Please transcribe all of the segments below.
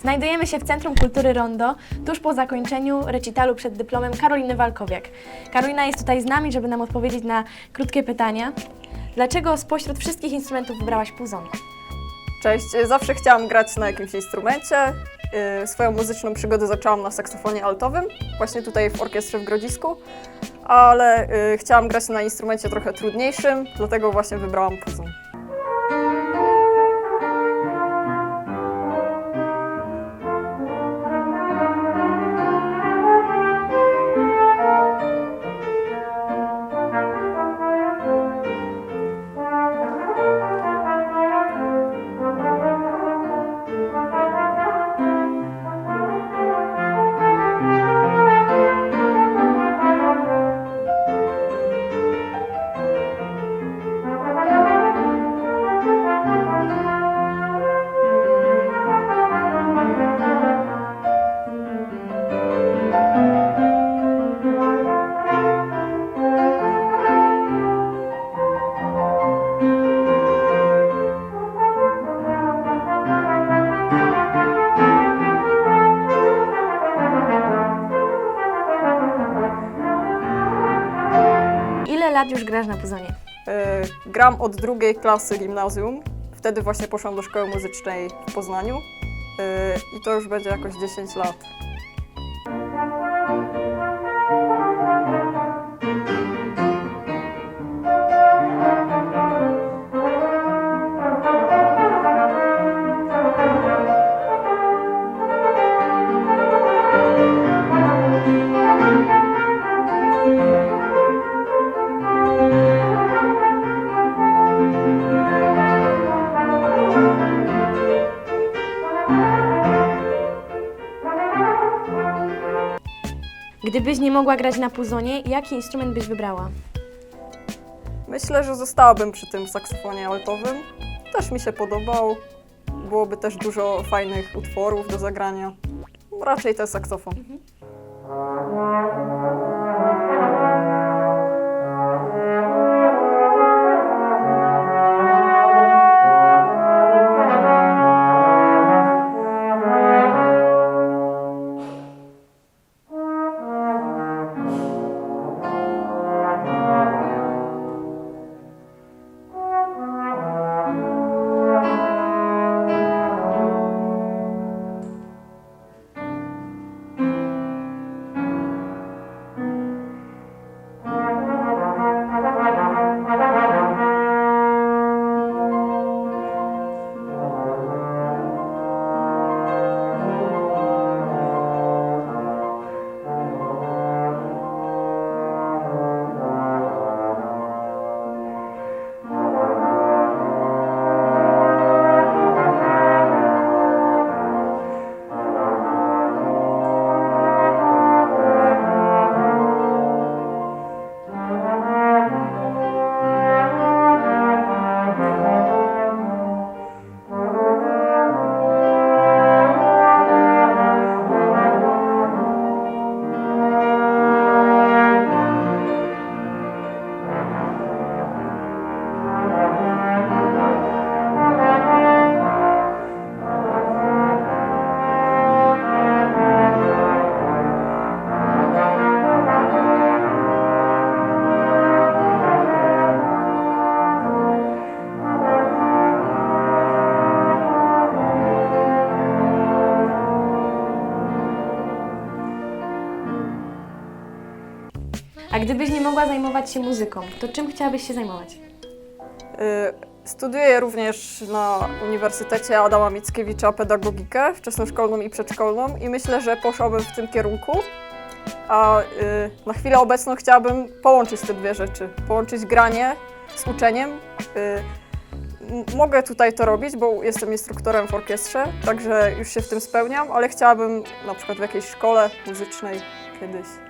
Znajdujemy się w Centrum Kultury Rondo, tuż po zakończeniu recitalu przed dyplomem Karoliny Walkowiak. Karolina jest tutaj z nami, żeby nam odpowiedzieć na krótkie pytania. Dlaczego spośród wszystkich instrumentów wybrałaś puzon? Cześć, zawsze chciałam grać na jakimś instrumencie. Yy, Swoją muzyczną przygodę zaczęłam na saksofonie altowym, właśnie tutaj w orkiestrze w Grodzisku, ale yy, chciałam grać na instrumencie trochę trudniejszym, dlatego właśnie wybrałam puzon. Lat już grasz na puzonie? Yy, Gram od drugiej klasy gimnazjum, wtedy właśnie poszłam do szkoły muzycznej w Poznaniu yy, i to już będzie jakoś 10 lat. Gdybyś nie mogła grać na puzonie, jaki instrument byś wybrała? Myślę, że zostałabym przy tym saksofonie altowym. Też mi się podobał. Byłoby też dużo fajnych utworów do zagrania. Raczej ten saksofon. A gdybyś nie mogła zajmować się muzyką, to czym chciałabyś się zajmować? Y, Studiuję również na Uniwersytecie Adama Mickiewicza pedagogikę wczesnoszkolną i przedszkolną i myślę, że poszłabym w tym kierunku. A y, na chwilę obecną chciałabym połączyć te dwie rzeczy. Połączyć granie z uczeniem. Y, mogę tutaj to robić, bo jestem instruktorem w orkiestrze, także już się w tym spełniam, ale chciałabym na przykład w jakiejś szkole muzycznej kiedyś.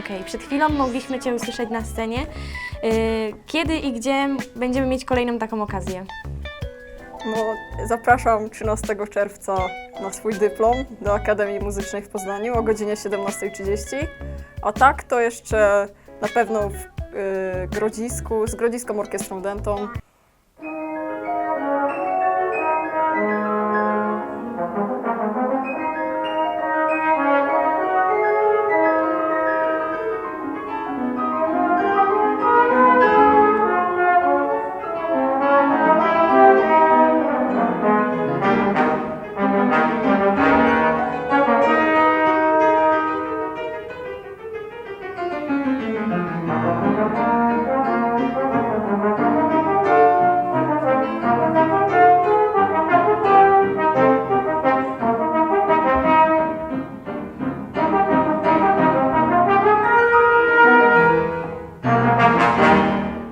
Okej, przed chwilą mogliśmy Cię usłyszeć na scenie. Y, Kiedy i gdzie będziemy mieć kolejną taką okazję? No, zapraszam 13 czerwca na swój dyplom do Akademii Muzycznej w Poznaniu o godzinie 17.30. A tak to jeszcze na pewno w y, Grodzisku, z Grodziską Orkiestrą Dentą